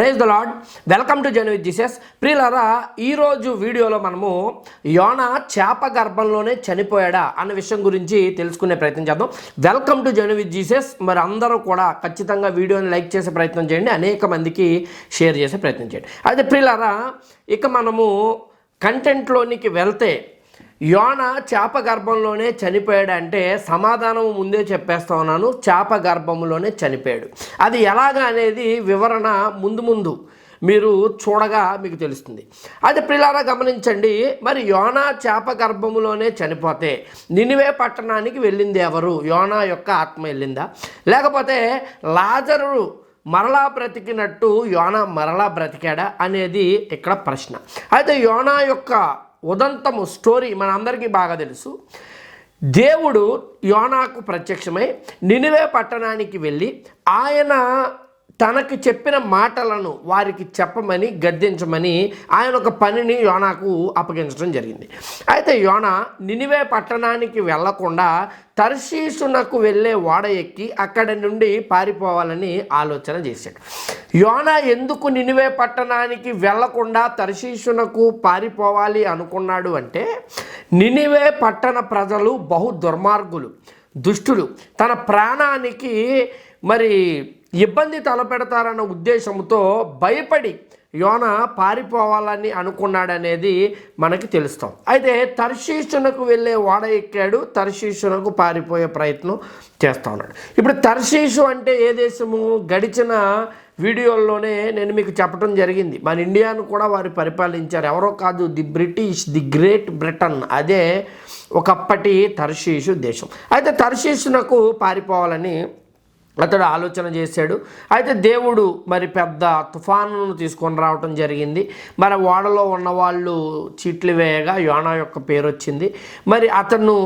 Praise the lord welcome to John with Jesus ప్రియులరా ఈరోజు వీడియోలో మనము యోన చేప గర్భంలోనే చనిపోయాడా అన్న విషయం గురించి తెలుసుకునే ప్రయత్నం చేద్దాం. Welcome to John with Jesus మరి అందరూ కూడా ఖచ్చితంగా వీడియోని లైక్ చేసే ప్రయత్నం చేయండి. అనేక మందికి షేర్ చేసే ప్రయత్నం చేయండి. అయితే ప్రియులరా ఇక మనము కంటెంట్లోనికి వెళ్తే యోన చేప గర్భంలోనే చనిపోయాడు అంటే సమాధానం ముందే చెప్పేస్తా ఉన్నాను. చేప గర్భంలోనే చనిపోయాడు. అది ఎలాగా అనేది వివరణ ముందు ముందు మీరు చూడగా మీకు తెలుస్తుంది. అది ప్రిలారా గమనించండి. మరి యోనా చేప గర్భములోనే చనిపోతే నినివే పట్టణానికి వెళ్ళింది ఎవరు? యోనా యొక్క ఆత్మ వెళ్ళిందా? లేకపోతే లాజరు మరలా బ్రతికినట్టు యోనా మరలా బ్రతికాడా అనేది ఇక్కడ ప్రశ్న. అయితే యోనా యొక్క ఉదంతము స్టోరీ మనందరికీ బాగా తెలుసు. దేవుడు యోనాకు ప్రత్యక్షమై నినివే పట్టణానికి వెళ్ళి ఆయన తనకు చెప్పిన మాటలను వారికి చెప్పమని గద్దించమని ఆయన ఒక పనిని యోనాకు అప్పగించడం జరిగింది. అయితే యోన నినివే పట్టణానికి వెళ్ళకుండా తర్శీసునకు వెళ్ళే ఓడ ఎక్కి అక్కడి నుండి పారిపోవాలని ఆలోచన చేశాడు. యోన ఎందుకు నినివే పట్టణానికి వెళ్ళకుండా తర్శీసునకు పారిపోవాలి అనుకున్నాడు అంటే నినివే పట్టణ ప్రజలు బహు దుర్మార్గులు దుష్టులు. తన ప్రాణానికి మరి ఇబ్బంది తలపెడతారన్న ఉద్దేశంతో భయపడి యోన పారిపోవాలని అనుకున్నాడనేది మనకి తెలుస్తాం. అయితే తర్శీషునకు వెళ్ళే ఓడ ఎక్కాడు తర్శీషునకు పారిపోయే ప్రయత్నం చేస్తూ ఉన్నాడు. ఇప్పుడు తర్శీషు అంటే ఏ దేశము? గడిచిన వీడియోల్లోనే నేను మీకు చెప్పడం జరిగింది. మన ఇండియాను కూడా వారు పరిపాలించారు. ఎవరో కాదు the British the Great Britain. అదే ఒకప్పటి తర్శీషు దేశం. అయితే తర్శీషునకు పారిపోవాలని అతడు ఆలోచన చేశాడు. అయితే దేవుడు మరి పెద్ద తుఫానును తీసుకొని రావటం జరిగింది. మరి ఓడలో ఉన్న వాళ్ళు చీట్లు వేయగా యోనా యొక్క పేరు వచ్చింది మరి అతను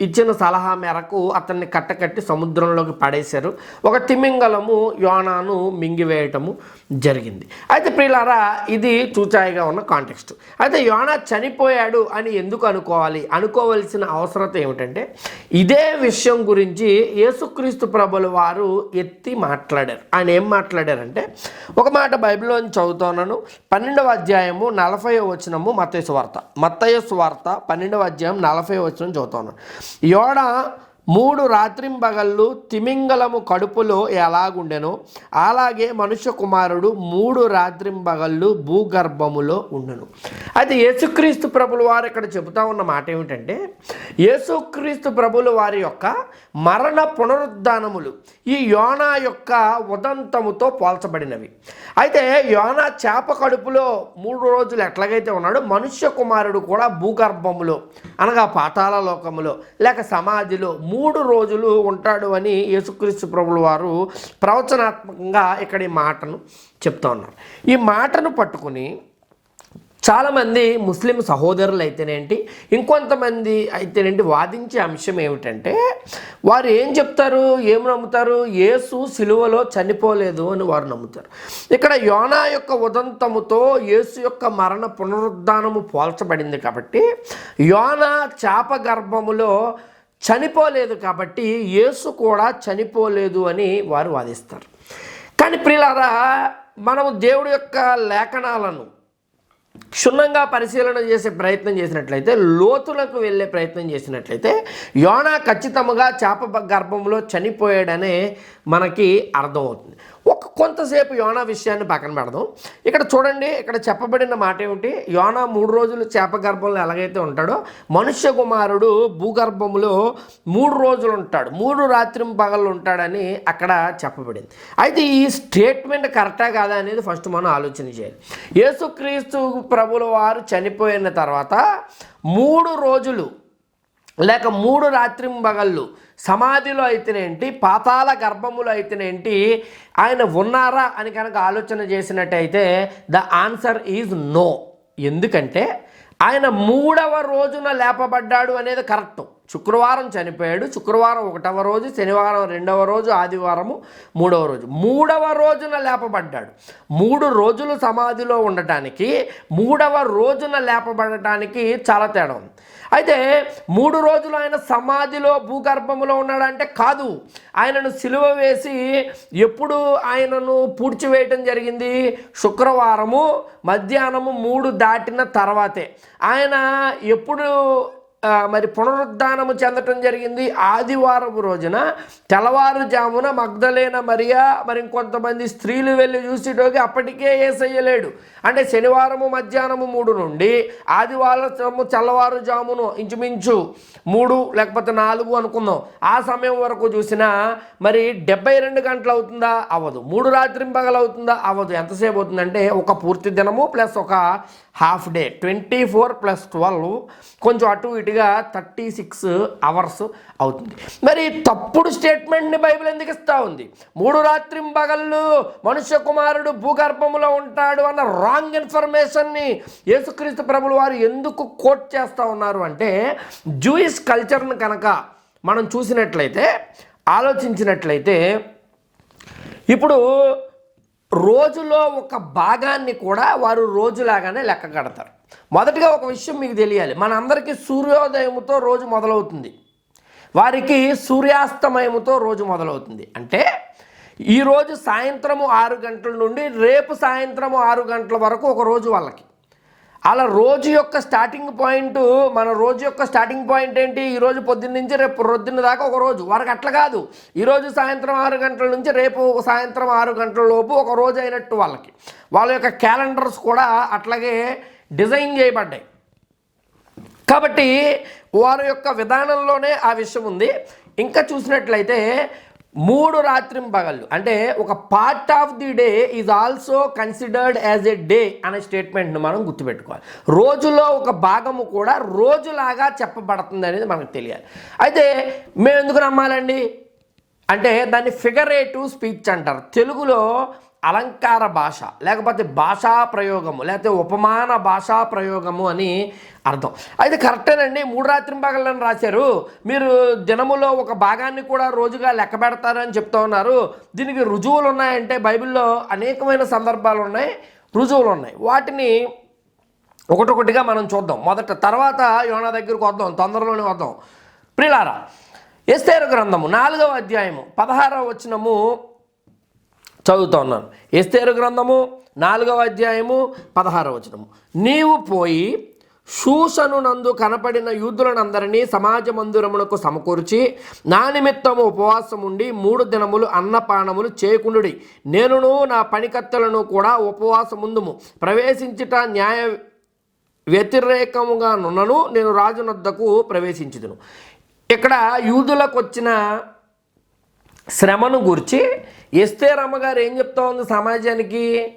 ఇచ్చిన సలహా మేరకు అతన్ని కట్టకట్టి సముద్రంలోకి పడేశారు. ఒక తిమింగలము యోనాను మింగివేయటము జరిగింది. అయితే ప్రియులారా ఇది చూచాయిగా ఉన్న కాంటెక్స్ట్. అయితే యోనా చనిపోయాడు అని ఎందుకు అనుకోవాలి? అనుకోవలసిన అవసరత ఏమిటంటే ఇదే విషయం గురించి యేసుక్రీస్తు ప్రభుల వారు ఎత్తి మాట్లాడారు. ఆయన ఏం మాట్లాడారంటే ఒక మాట బైబిల్లోని చదువుతున్నాను. పన్నెండవ అధ్యాయము నలభై వచనము మత్తయ్య వార్త మత్తయ్య వార్త పన్నెండవ అధ్యాయం నలభై వచనం చదువుతున్నాను. యోడ మూడు రాత్రింబగళ్ళు తిమింగలము కడుపులో ఎలాగుండెనో అలాగే మనుష్య కుమారుడు మూడు రాత్రింబగళ్ళు భూగర్భములో ఉండెను. అయితే యేసుక్రీస్తు ప్రభుల వారు ఇక్కడ చెబుతా ఉన్న మాట ఏమిటంటే యేసుక్రీస్తు ప్రభులు వారి యొక్క మరణ పునరుద్ధానములు ఈ యోనా యొక్క ఉదంతముతో పోల్చబడినవి. అయితే యోనా చేప కడుపులో మూడు రోజులు ఎట్లాగైతే ఉన్నాడో మనుష్య కుమారుడు కూడా భూగర్భములో అనగా పాతాల లోకములో లేక సమాధిలో మూడు రోజులు ఉంటాడు అని యేసుక్రీస్తు ప్రభుల వారు ప్రవచనాత్మకంగా ఇక్కడ ఈ మాటను చెప్తా ఉన్నారు. ఈ మాటను పట్టుకుని చాలామంది ముస్లిం సహోదరులు అయితేనేంటి ఇంకొంతమంది అయితేనేంటి వాదించే అంశం ఏమిటంటే వారు ఏం చెప్తారు ఏం నమ్ముతారు యేసు సిలువలో చనిపోలేదు అని వారు నమ్ముతారు. ఇక్కడ యోనా యొక్క ఉదంతముతో యేసు యొక్క మరణ పునరుద్ధానము పోల్చబడింది కాబట్టి యోనా చాప గర్భములో చనిపోలేదు కాబట్టి యేసు కూడా చనిపోలేదు అని వారు వాదిస్తారు. కానీ ప్రియులారా మనం దేవుడి యొక్క లేఖనాలను క్షుణ్ణంగా పరిశీలన చేసే ప్రయత్నం చేసినట్లయితే లోతులకు వెళ్ళే ప్రయత్నం చేసినట్లయితే యోనా ఖచ్చితంగా చేప గర్భంలో చనిపోయాడనే మనకి అర్థమవుతుంది. ఒక కొంతసేపు యోనా విషయాన్ని పక్కన పెడదాం. ఇక్కడ చూడండి ఇక్కడ చెప్పబడిన మాట ఏమిటి? యోనా మూడు రోజులు చేప గర్భంలో ఎలాగైతే ఉంటాడో మనుష్య కుమారుడు భూగర్భంలో మూడు రోజులు ఉంటాడు. మూడు రాత్రి పగలు ఉంటాడని అక్కడ చెప్పబడింది. అయితే ఈ స్టేట్మెంట్ కరెక్టా కాదా అనేది ఫస్ట్ మనం ఆలోచన చేయాలి. యేసుక్రీస్తు ప్రభుల వారు చనిపోయిన తర్వాత మూడు రోజులు లేక మూడు రాత్రింబగళ్ళు సమాధిలో అయితేనేంటి పాతాల గర్భములో అయితేనేంటి ఆయన ఉన్నారా అని కనుక ఆలోచన చేసినట్టయితే ద ఆన్సర్ ఈజ్ నో. ఎందుకంటే ఆయన మూడవ రోజున లేపబడ్డాడు అనేది కరెక్ట్. శుక్రవారం చనిపోయాడు శుక్రవారం ఒకటవ రోజు శనివారం రెండవ రోజు ఆదివారము మూడవ రోజు. మూడవ రోజున లేపబడ్డాడు. మూడు రోజులు సమాధిలో ఉండటానికి మూడవ రోజున లేపబడటానికి చాలా తేడా ఉంది. అయితే మూడు రోజులు ఆయన సమాధిలో భూగర్భంలో ఉన్నాడంటే కాదు. ఆయనను సిలువ వేసి ఎప్పుడు ఆయనను పూడ్చివేయటం జరిగింది? శుక్రవారము మధ్యాహ్నము మూడు దాటిన తర్వాతే. ఆయన ఎప్పుడు మరి పునరుద్ధానము చెందటం జరిగింది. ఆదివారం రోజున తెల్లవారుజామున మగ్ధలేన మరియా మరి ఇంకొంతమంది స్త్రీలు వెళ్ళి చూసేటోకి అప్పటికే ఏసయ్యలేడు అంటే శనివారము మధ్యాహ్నము మూడు నుండి ఆదివారము తెల్లవారుజామును ఇంచుమించు మూడు లేకపోతే నాలుగు అనుకుందాం. ఆ సమయం వరకు చూసినా మరి డెబ్బై రెండు గంటలు అవుతుందా? అవ్వదు. మూడు రాత్రి అవుతుందా? అవ్వదు. ఎంతసేపు అవుతుందంటే ఒక పూర్తి దినము ప్లస్ ఒక half day. Twenty four plus twelve కొంచెం అటు ఇటు కరెక్ట్గా థర్టీ సిక్స్ అవర్స్ అవుతుంది. మరి తప్పుడు స్టేట్మెంట్ని బైబిల్ ఎందుకు ఇస్తూ ఉంది? మూడు రాత్రి పగళ్ళు మనుష్య కుమారుడు భూగర్భంలో ఉంటాడు అన్న రాంగ్ ఇన్ఫర్మేషన్ని యేసుక్రీస్తు ప్రభులు వారు ఎందుకు కోట్ చేస్తూ ఉన్నారు అంటే జూయిస్ కల్చర్ని కనుక మనం చూసినట్లయితే ఆలోచించినట్లయితే ఇప్పుడు రోజులో ఒక భాగాన్ని కూడా వారు రోజులాగానే లెక్క కడతారు. మొదటిగా ఒక విషయం మీకు తెలియాలి. మనందరికీ సూర్యోదయముతో రోజు మొదలవుతుంది. వారికి సూర్యాస్తమయముతో రోజు మొదలవుతుంది. అంటే ఈరోజు సాయంత్రము ఆరు గంటల నుండి రేపు సాయంత్రము ఆరు గంటల వరకు ఒక రోజు వాళ్ళకి. అలా రోజు యొక్క స్టార్టింగ్ పాయింట్ మన రోజు యొక్క స్టార్టింగ్ పాయింట్ ఏంటి? ఈ రోజు పొద్దున్న నుంచి రేపు రొద్దున్న దాకా ఒక రోజు. వారికి అట్లా కాదు. ఈరోజు సాయంత్రం ఆరు గంటల నుంచి రేపు సాయంత్రం ఆరు గంటల లోపు ఒక రోజు అయినట్టు వాళ్ళకి. వాళ్ళ యొక్క క్యాలెండర్స్ కూడా అట్లాగే డిజైన్ చేయబడ్డాయి. కాబట్టి వారి యొక్క విధానంలోనే ఆ విషయం ఉంది. ఇంకా చూసినట్లయితే మూడు రాత్రిం పగళ్ళు అంటే ఒక part of the day is also considered as a day అనే స్టేట్మెంట్ను మనం గుర్తుపెట్టుకోవాలి. రోజులో ఒక భాగము కూడా రోజులాగా చెప్పబడుతుంది అనేది మనకు తెలియాలి. అయితే మేము ఎందుకు నమ్మాలండి? అంటే దాన్ని ఫిగరేటివ్ స్పీచ్ అంటారు. తెలుగులో అలంకార భాష లేకపోతే భాషా ప్రయోగము లేకపోతే ఉపమాన భాషా ప్రయోగము అని అర్థం. అయితే కరెక్టేనండి మూడు రాత్రి పగలని రాశారు. మీరు దినములో ఒక భాగాన్ని కూడా రోజుగా లెక్క పెడతారని చెప్తా ఉన్నారు. దీనికి రుజువులు ఉన్నాయంటే బైబిల్లో అనేకమైన సందర్భాలు ఉన్నాయి రుజువులు ఉన్నాయి. వాటిని ఒకటొకటిగా మనం చూద్దాం. మొదట తర్వాత యోనా దగ్గరకు వద్దాం తొందరలోనే వద్దాం. ప్రిలారా ఎస్తేరు గ్రంథము నాలుగవ అధ్యాయము పదహారవ వచనము చదువుతా ఉన్నాను. ఎస్తేరు గ్రంథము నాలుగవ అధ్యాయము పదహారవ వచనము. నీవు పోయి శూషను నందు కనపడిన యూదులనందరినీ సమాజ మందిరమునకు సమకూర్చి నా నిమిత్తము ఉపవాసం ఉండి మూడు దినములు అన్నపానములు చేయకుండుడి. నేనును నా పనికత్తలను కూడా ఉపవాసముందుము. ప్రవేశించుట న్యాయ వ్యతిరేకముగా నున్నను నేను రాజునొద్దకు ప్రవేశించుదును. ఇక్కడ యూదులకు వచ్చిన శ్రమను గురించి ఎస్తేర్ రమ్మగారు ఏం చెప్తా ఉంది సమాజానికి?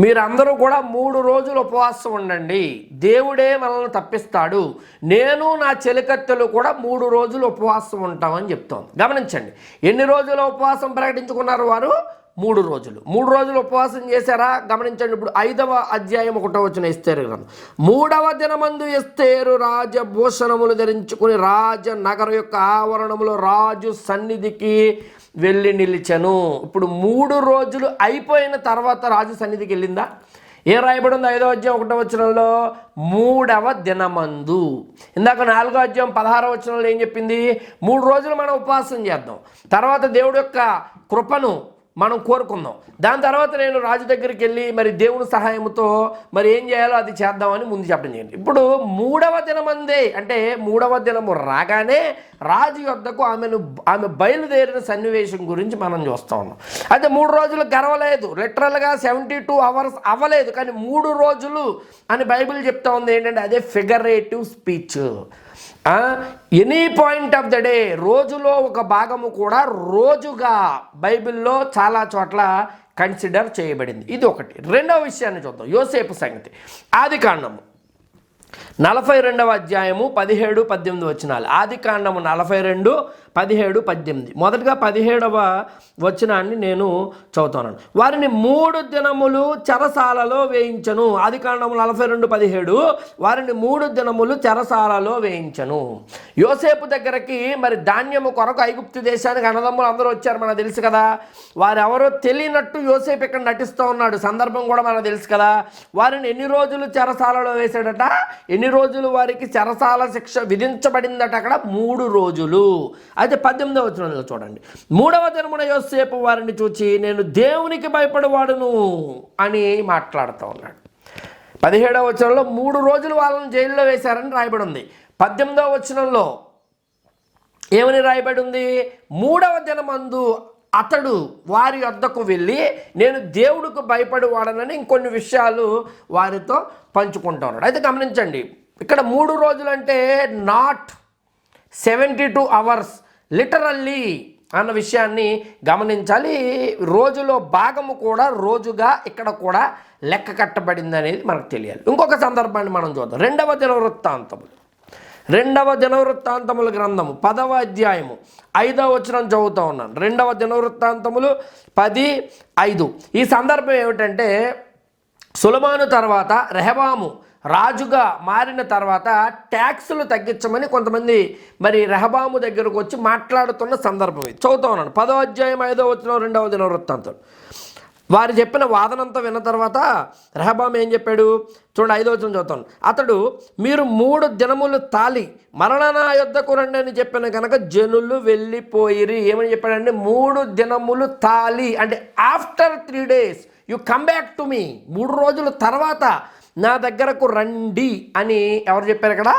మీరందరూ కూడా మూడు రోజులు ఉపవాసం ఉండండి. దేవుడే మనల్ని తప్పిస్తాడు. నేను నా చెలికత్తెలు కూడా మూడు రోజులు ఉపవాసం ఉంటామని చెప్తోంది. గమనించండి. ఎన్ని రోజుల ఉపవాసం ప్రకటించుకున్నారు వారు? మూడు రోజులు. మూడు రోజులు ఉపవాసం చేశారా? గమనించండి ఇప్పుడు ఐదవ అధ్యాయం ఒకటో వచ్చిన ఇస్తేరు గ్రంథం. మూడవ దినమందు ఇస్తేరు రాజభూషణములు ధరించుకుని రాజ నగర యొక్క ఆవరణములో రాజు సన్నిధికి వెళ్ళి నిలిచను. ఇప్పుడు మూడు రోజులు అయిపోయిన తర్వాత రాజు సన్నిధికి వెళ్ళిందా? ఏం రాయబడి ఉంది? ఐదో అధ్యాయం ఒకటో వచనంలో మూడవ దినమందు. ఇందాక నాలుగో అధ్యాయం పదహారో వచనంలో ఏం చెప్పింది? మూడు రోజులు మనం ఉపవాసం చేద్దాం. తర్వాత దేవుడు యొక్క కృపను మనం కోరుకుందాం. దాని తర్వాత నేను రాజు దగ్గరికి వెళ్ళి మరి దేవుని సహాయంతో మరి ఏం చేయాలో అది చేద్దామని ముందు చెప్పడం చేయండి ఇప్పుడు మూడవ దినమందే అంటే మూడవ దినము రాగానే రాజు యొద్దకు ఆమెను ఆమె బయలుదేరిన సన్నివేశం గురించి మనం చూస్తూ ఉన్నాం. అయితే మూడు రోజులు గర్వలేదు లిటరల్గా సెవెంటీ టూ అవర్స్ అవ్వలేదు. కానీ మూడు రోజులు అని బైబిల్ చెప్తా ఉంది ఏంటంటే అదే figurative speech any point of the day రోజులో ఒక భాగము కూడా రోజుగా బైబిల్లో చాలా చోట్ల కన్సిడర్ చేయబడింది. ఇది ఒకటి. రెండవ విషయాన్ని చూద్దాం. యోసేపు సంగతి. ఆది కాండము. నలభై రెండవ అధ్యాయము పదిహేడు పద్దెనిమిది వచనాలు. ఆది కాండము నలభై రెండు పదిహేడు పద్దెనిమిది. మొదటగా పదిహేడవ వచనాన్ని నేను చదువుతున్నాను వారిని మూడు దినములు చెరసాలలో వేయించను. ఆది కాండము నలభై రెండు పదిహేడు. వారిని మూడు దినములు చెరసాలలో వేయించను. యోసేపు దగ్గరకి మరి ధాన్యము కొరకు ఐగుప్తు దేశానికి అన్నదమ్ములు అందరూ వచ్చారు మనకు తెలుసు కదా. వారెవరో తెలియనట్టు యోసేపు ఇక్కడ నటిస్తూ ఉన్నాడు. సందర్భం కూడా మనకు తెలుసు కదా. వారిని ఎన్ని రోజులు చెరసాలలో వేశాడట? ఎన్ని రోజులు వారికి చెరసాల శిక్ష విధించబడిందట అక్కడ? మూడు రోజులు. అయితే పద్దెనిమిదవ వచనంలో చూడండి. మూడవ దినమున యోసేపు వారిని చూచి నేను దేవునికి భయపడవాడును అని మాట్లాడుతూ ఉన్నాడు. పదిహేడవ వచనంలో మూడు రోజులు వాళ్ళని జైల్లో వేశారని రాయబడి ఉంది పద్దెనిమిదవ వచనంలో ఏమని రాయబడి ఉంది మూడవ దినమందు అతడు వారి వద్దకు వెళ్ళి నేను దేవుడికి భయపడి వాడనని ఇంకొన్ని విషయాలు వారితో పంచుకుంటా ఉన్నాడు. అయితే గమనించండి ఇక్కడ మూడు రోజులు అంటే not seventy two hours literally అన్న విషయాన్ని గమనించాలి. రోజులో భాగము కూడా రోజుగా ఇక్కడ కూడా లెక్క కట్టబడింది అనేది మనకు తెలియాలి. ఇంకొక సందర్భాన్ని మనం చూద్దాం. రెండవ దిన వృత్తాంతములు రెండవ దినవృత్తాంతముల గ్రంథము పదవ అధ్యాయము. ఐదవ వచనం చదువుతూ ఉన్నాను. రెండవ దినవృత్తాంతములు పది ఐదు. ఈ సందర్భం ఏమిటంటే సులమాను తర్వాత రెహబాము రాజుగా మారిన తర్వాత ట్యాక్సులు తగ్గించమని కొంతమంది మరి రెహబాము దగ్గరకు వచ్చి మాట్లాడుతున్న సందర్భం ఇది. చదువుతా ఉన్నాను. పదో అధ్యాయం ఐదో వచ్చిన రెండవ దిన వృత్తాంతం వారు చెప్పిన వాదనంతా విన్న తర్వాత రెహబామ్ ఏం చెప్పాడు? చూడండి ఐదో వచ్చిన చూద్దాం అతడు మీరు మూడు దినములు తాలి మరణనా యుద్ధకు రండి అని చెప్పిన కనుక జనులు వెళ్ళిపోయిరి. ఏమని చెప్పాడంటే మూడు దినములు తాలి అంటే after three days you come back to me. మూడు రోజుల తర్వాత నా దగ్గరకు రండి అని ఎవరు చెప్పారు ఇక్కడ?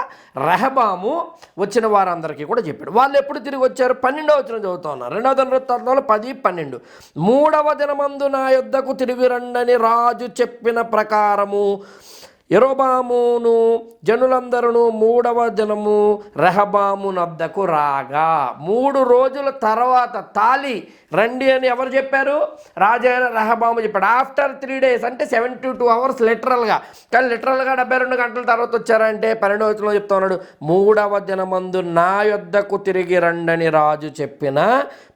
రెహబాము వచ్చిన వారందరికీ కూడా చెప్పాడు. వాళ్ళు ఎప్పుడు తిరిగి వచ్చారు? పన్నెండవ దినం చదువుతా ఉన్నారు. రెండవ దిన వృత్తాంతంలో పది పన్నెండు. మూడవ దినమందు నా యుద్ధకు తిరిగి రండని రాజు చెప్పిన ప్రకారము ఎరోబామును జనులందరూ మూడవ దినము రెహబాము నద్దకు రాగా. మూడు రోజుల తర్వాత తాలి రండి అని ఎవరు చెప్పారు? రాజైన రెహబాము చెప్పాడు. ఆఫ్టర్ త్రీ డేస్ అంటే సెవెంటీ టూ అవర్స్ లిటరల్గా. కానీ లిటరల్గా డెబ్బై రెండు గంటల తర్వాత వచ్చారంటే పన్నెండవ వచనంలో చెప్తా ఉన్నాడు మూడవ దినమందు నా యొద్దకు తిరిగి రండని రాజు చెప్పిన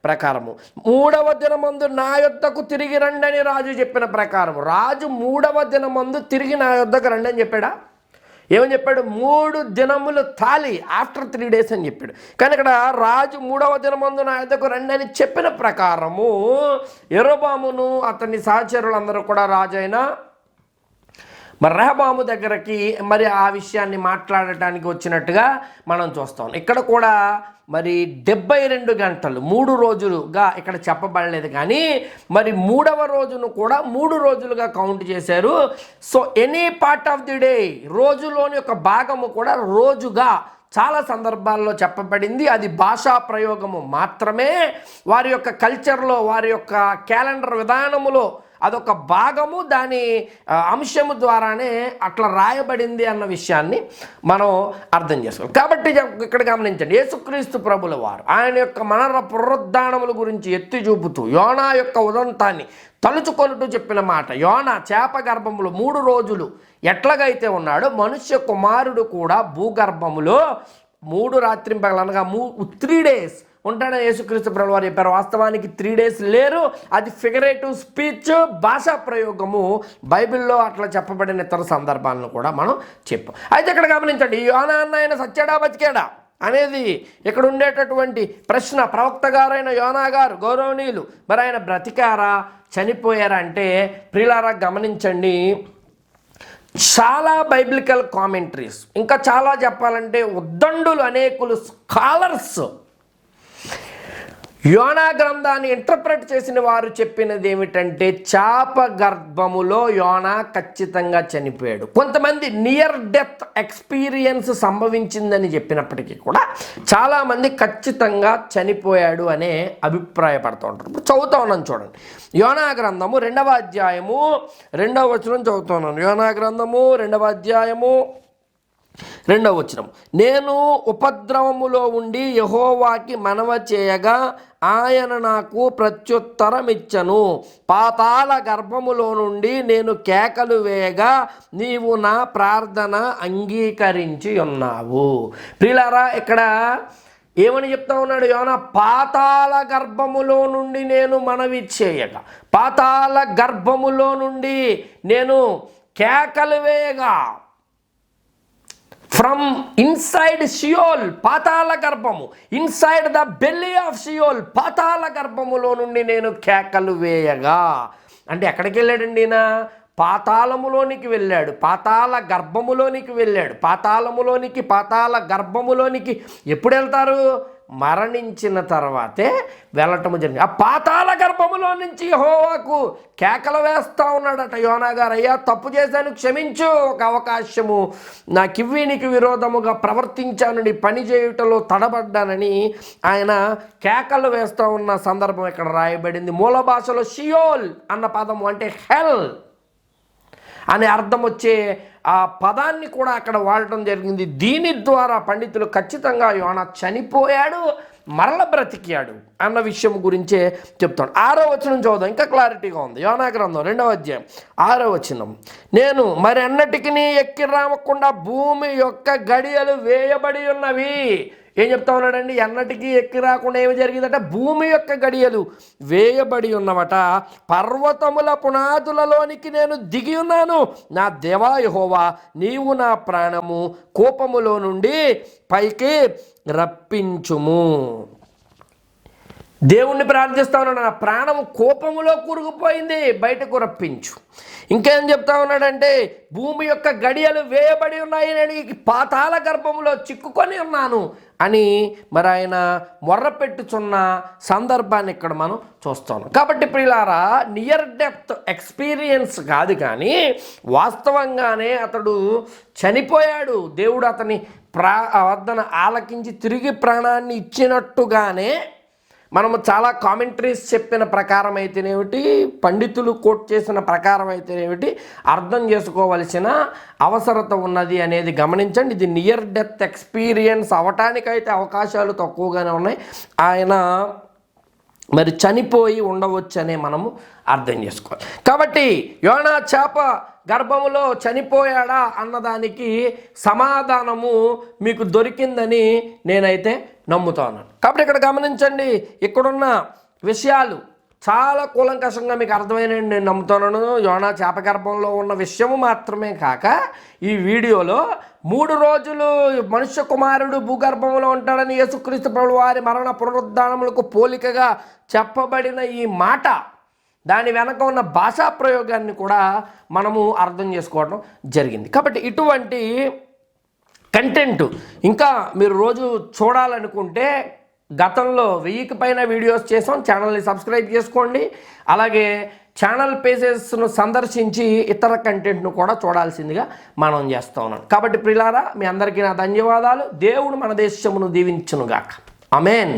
ప్రకారము. మూడవ దినమందు నా యొద్దకు తిరిగి రండని రాజు చెప్పిన ప్రకారం రాజు మూడవ దినమందు తిరిగి నా యొద్దకు రండి అని చెప్పాడా? ఏమని చెప్పాడు? మూడు దినములు తాలి ఆఫ్టర్ త్రీ డేస్ అని చెప్పాడు. కానీ ఇక్కడ రాజు మూడవ దినమందు నా యొద్దకు రండి అని చెప్పిన ప్రకారము ఎరోబామును అతని సహచరులందరూ కూడా రాజైన మరి రెహబాము దగ్గరకి మరి ఆ విషయాన్ని మాట్లాడటానికి వచ్చినట్టుగా మనం చూస్తాం. ఇక్కడ కూడా మరి డెబ్బై రెండు గంటలు మూడు రోజులుగా ఇక్కడ చెప్పబడలేదు కానీ మరి మూడవ రోజును కూడా మూడు రోజులుగా కౌంట్ చేశారు. So any part of the day రోజులోని యొక్క భాగము కూడా రోజుగా చాలా సందర్భాల్లో చెప్పబడింది. అది భాషా ప్రయోగము మాత్రమే. వారి యొక్క కల్చర్లో వారి యొక్క క్యాలెండర్ విధానములో అదొక భాగము దాని అంశము ద్వారానే అట్లా రాయబడింది అన్న విషయాన్ని మనం అర్థం చేసుకోవాలి. కాబట్టి ఇక్కడ గమనించండి. యేసుక్రీస్తు ప్రభుల వారు ఆయన యొక్క మనర పునరుద్ధానముల గురించి ఎత్తి చూపుతూ యోనా యొక్క ఉదంతాన్ని తలుచుకొనుటూ చెప్పిన మాట యోన చేప గర్భములో మూడు రోజులు ఎట్లాగైతే ఉన్నాడో మనుష్య కుమారుడు కూడా భూగర్భములో మూడు రాత్రింపగలనగా మూ త్రీ డేస్ ఉంటాడని యేసుక్రీస్తు ప్రభు వారు చెప్పారు. వాస్తవానికి త్రీ డేస్ లేరు. అది ఫిగరేటివ్ స్పీచ్ భాషా ప్రయోగము. బైబిల్లో అట్లా చెప్పబడిన ఇతర సందర్భాలను కూడా మనం చెప్పాం. అయితే ఇక్కడ గమనించండి. యోనా అన్న ఆయన సత్యాడా బతికాడా అనేది ఇక్కడ ఉండేటటువంటి ప్రశ్న. ప్రవక్త గారైన యోనా గారు గౌరవనీయులు. మరి ఆయన బ్రతికారా? చనిపోయారా? అంటే ప్రిలారా గమనించండి. చాలా బైబిలికల్ కామెంటరీస్. ఇంకా చాలా చెప్పాలంటే ఉద్దండులు అనేకులు స్కాలర్స్ యోనా గ్రంథాన్ని ఇంటర్ప్రెట్ చేసిన వారు చెప్పినది ఏమిటంటే చాప గర్భములో యోనా ఖచ్చితంగా చనిపోయాడు. కొంతమంది నియర్ డెత్ ఎక్స్పీరియన్స్ సంభవించిందని చెప్పినప్పటికీ కూడా చాలామంది ఖచ్చితంగా చనిపోయాడు అనే అభిప్రాయపడుతూ ఉంటారు. ఇప్పుడు చదువుతా ఉన్నాను చూడండి. యోనా గ్రంథము రెండవ అధ్యాయము రెండవ వచనం చదువుతున్నాను యోనా గ్రంథము రెండవ అధ్యాయము రెండవ వచనం. నేను ఉపద్రవములో ఉండి యహోవాకి మనవ చేయగా ఆయన నాకు ప్రత్యుత్తరం ఇచ్చను పాతాళ గర్భములో నుండి నేను కేకలు వేయగా నీవు నా ప్రార్థన అంగీకరించి ఉన్నావు. ప్రిలారా ఇక్కడ ఏమని చెప్తా ఉన్నాడు యోన? పాతాళ గర్భములో నుండి నేను మనవి చేయగా పాతాళ గర్భములో నుండి నేను కేకలు వేయగా ఫ్రమ్ ఇన్సైడ్ షియోల్ పాతాల గర్భము. Inside the belly of Sheol పాతాల గర్భములో నుండి నేను కేకలు వేయగా. అంటే ఎక్కడికి వెళ్ళాడండి పాతాళములోనికి వెళ్ళాడు. పాతాళ గర్భములోనికి వెళ్ళాడు. పాతాళములోనికి పాతాళ గర్భములోనికి. ఎప్పుడు వెళ్తారు? మరణించిన తర్వాతే వెళ్ళటము జరిగింది. ఆ పాతాళ గర్భములో నుంచి హోవాకు కేకలు వేస్తా ఉన్నాడట. యోనా గారు అయ్యా తప్పు చేశాను క్షమించు ఒక అవకాశము నా కివ్వీనికి విరోధముగా ప్రవర్తించాను నీ పని చేయుటలో తడబడ్డానని ఆయన కేకలు వేస్తూ ఉన్న సందర్భం ఇక్కడ రాయబడింది. మూల భాషలో షియోల్ అన్న పదము అంటే హెల్ అనే అర్థం వచ్చే ఆ పదాన్ని కూడా అక్కడ వాడటం జరిగింది. దీని ద్వారా పండితులు ఖచ్చితంగా యోన చనిపోయాడు మరల బ్రతికాడు అన్న విషయం గురించే చెప్తాడు. ఆరో వచనం చూద్దాం ఇంకా క్లారిటీగా ఉంది. యోనా గ్రంథం రెండవ అధ్యాయం ఆరో వచనం. నేను మరి అన్నటికి ఎక్కి రామకుండా భూమి యొక్క గడియలు వేయబడి ఉన్నవి. ఏం చెప్తా ఉన్నాడండి? ఎన్నటికీ ఎక్కి రాకుండా ఏమి జరిగిందట? భూమి యొక్క గడియలు వేయబడి ఉన్నవట. పర్వతముల పునాదులలోనికి నేను దిగి ఉన్నాను. నా దేవాయహోవా నీవు నా ప్రాణము కోపములో నుండి పైకి రప్పించుము. దేవుణ్ణి ప్రార్థిస్తా ఉన్నాడు. నా ప్రాణం కోపములో కూరుకుపోయింది. బయటకు రప్పించు. ఇంకేం చెప్తా ఉన్నాడంటే భూమి యొక్క గడియలు వేయబడి ఉన్నాయి. నేను పాతాల గర్భంలో చిక్కుకొని ఉన్నాను. అని మరి ఆయన మొర్రపెట్టుచున్న సందర్భాన్ని ఇక్కడ మనం చూస్తాం కాబట్టి ప్రియులారా నియర్ డెప్త్ ఎక్స్పీరియన్స్ కాదు కానీ వాస్తవంగానే అతడు చనిపోయాడు. దేవుడు అతని ప్రా వద్దన ఆలకించి తిరిగి ప్రాణాన్ని ఇచ్చినట్టుగానే మనము చాలా కామెంటరీస్ చెప్పిన ప్రకారం అయితేనేమిటి పండితులు కోట్ చేసిన ప్రకారం అయితేనేమిటి అర్థం చేసుకోవలసిన అవసరత ఉన్నది అనేది గమనించండి. ఇది నియర్ డెత్ ఎక్స్పీరియన్స్ అవటానికైతే అవకాశాలు తక్కువగానే ఉన్నాయి. ఆయన మరి చనిపోయి ఉండవచ్చనే మనము అర్థం చేసుకోవాలి. కాబట్టి యోనా చేప గర్భములో చనిపోయాడా అన్నదానికి సమాధానము మీకు దొరికిందని నేనైతే నమ్ముతాను. కాబట్టి ఇక్కడ గమనించండి ఇక్కడున్న విషయాలు చాలా కూలంకషంగా మీకు అర్థమైన నేను నమ్ముతున్నాను యోనా చేప గర్భంలో ఉన్న విషయము మాత్రమే కాక ఈ వీడియోలో మూడు రోజులు మనుష్య కుమారుడు భూగర్భంలో ఉంటాడని యేసుక్రీస్తు ప్రభు వారి మరణ పునరుద్ధానములకు పోలికగా చెప్పబడిన ఈ మాట దాని వెనక ఉన్న భాషా ప్రయోగాన్ని కూడా మనము అర్థం చేసుకోవడం జరిగింది. కాబట్టి ఇటువంటి కంటెంట్ ఇంకా మీరు రోజు చూడాలనుకుంటే గతంలో వెయ్యికి పైన వీడియోస్ చేసాం ఛానల్ని సబ్స్క్రైబ్ చేసుకోండి. అలాగే ఛానల్ పేజెస్ను సందర్శించి ఇతర కంటెంట్ను కూడా చూడాల్సిందిగా మనం చేస్తా ఉన్నాం. కాబట్టి ప్రిలారా మీ అందరికీ నా ధన్యవాదాలు. దేవుడు మన దేశమును దీవించునుగాక. అమేన్